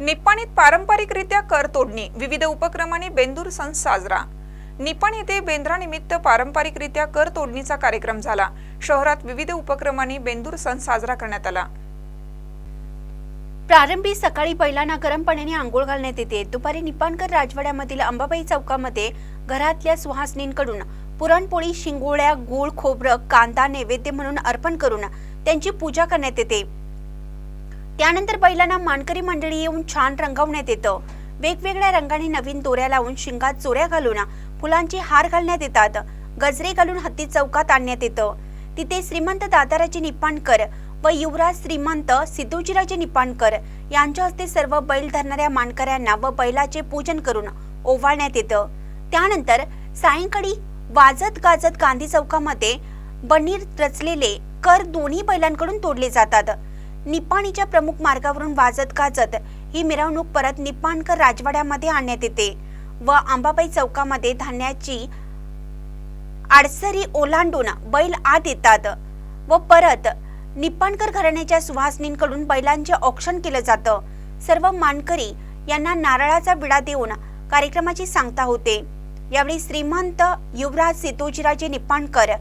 निप्पाणीत पारंपरिकरित्या कर तोडणी विविध उपक्रमाने बेंदूर सण साजरा. निपाण येथे बेंद्रानिमित्त पारंपरिकरित्या कर तोडणीचा कार्यक्रम झाला. शहरात विविध उपक्रमाने बेंदूर सण साजरा करण्यात आला. प्रारंभी सकाळी बैलांना गरम पाण्याने आंघोळ घालण्यात येते. दुपारी निपाणकर राजवाड्यामधील अंबाबाई चौकामध्ये घरातल्या सुहासनींकडून पुरणपोळी शिंगोळ्या गूळ खोबरं कांदा नैवेद्य म्हणून अर्पण करून त्यांची पूजा करण्यात येते. त्यानंतर बैलांना मानकरी मंडळी येऊन छान रंगवण्यात येतं. वेगवेगळ्या रंगाने नवीन दोऱ्या लावून शिंगात चोऱ्या घालून फुलांचे हार घालण्यात येतात. गजरे घालून हत्ती चौकात आणण्यात येतं. तिथे श्रीमंत दादाराजे निपाणकर व युवराज श्रीमंत सिद्धूजीराजे निपाणकर यांच्या हस्ते सर्व बैल धरणाऱ्या मानकऱ्यांना व बैलाचे पूजन करून ओवाळण्यात येतं. त्यानंतर सायंकाळी वाजत गाजत गांधी चौकामध्ये बनीर रचलेले कर दोन्ही बैलांकडून तोडले जातात. निप्पाणीच्या प्रमुख मार्गावरून वाजत गाजत ही मिरवणूक परत निप्पाणकर राजवाड्यामध्ये आणण्यात येते व आंबाबाई चौकामध्ये धान्याची आडसरी ओलांडून बैल आत येतात व परत निप्पाणकर घराण्याच्या सुहासनींकडून बैलांचे औक्षण केलं जातं. सर्व मानकरी यांना नारळाचा विडा देऊन कार्यक्रमाची सांगता होते. यावेळी श्रीमंत युवराज सितोजीराजे निप्पाणकर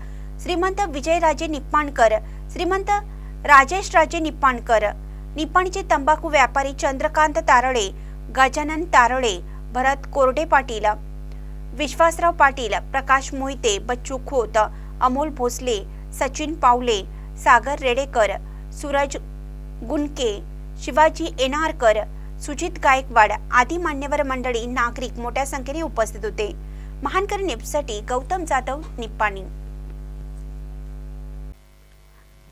श्रीमंत विजयराजे निप्पाणकर श्रीमंत राजेश राजे निप्पाणकर निप्पाणचे तंबाखू व्यापारी चंद्रकांत तारळे गजानन तारळे भरत कोरडे पाटील विश्वासराव पाटील प्रकाश मोहिते बच्चू खोत अमोल भोसले सचिन पावले सागर रेडेकर सूरज गुणके शिवाजी एनारकर सुजित गायकवाड आदी मान्यवर मंडळी नागरिक मोठ्या संख्येने उपस्थित होते. महानकर निपसाठी गौतम जाधव निप्पाणी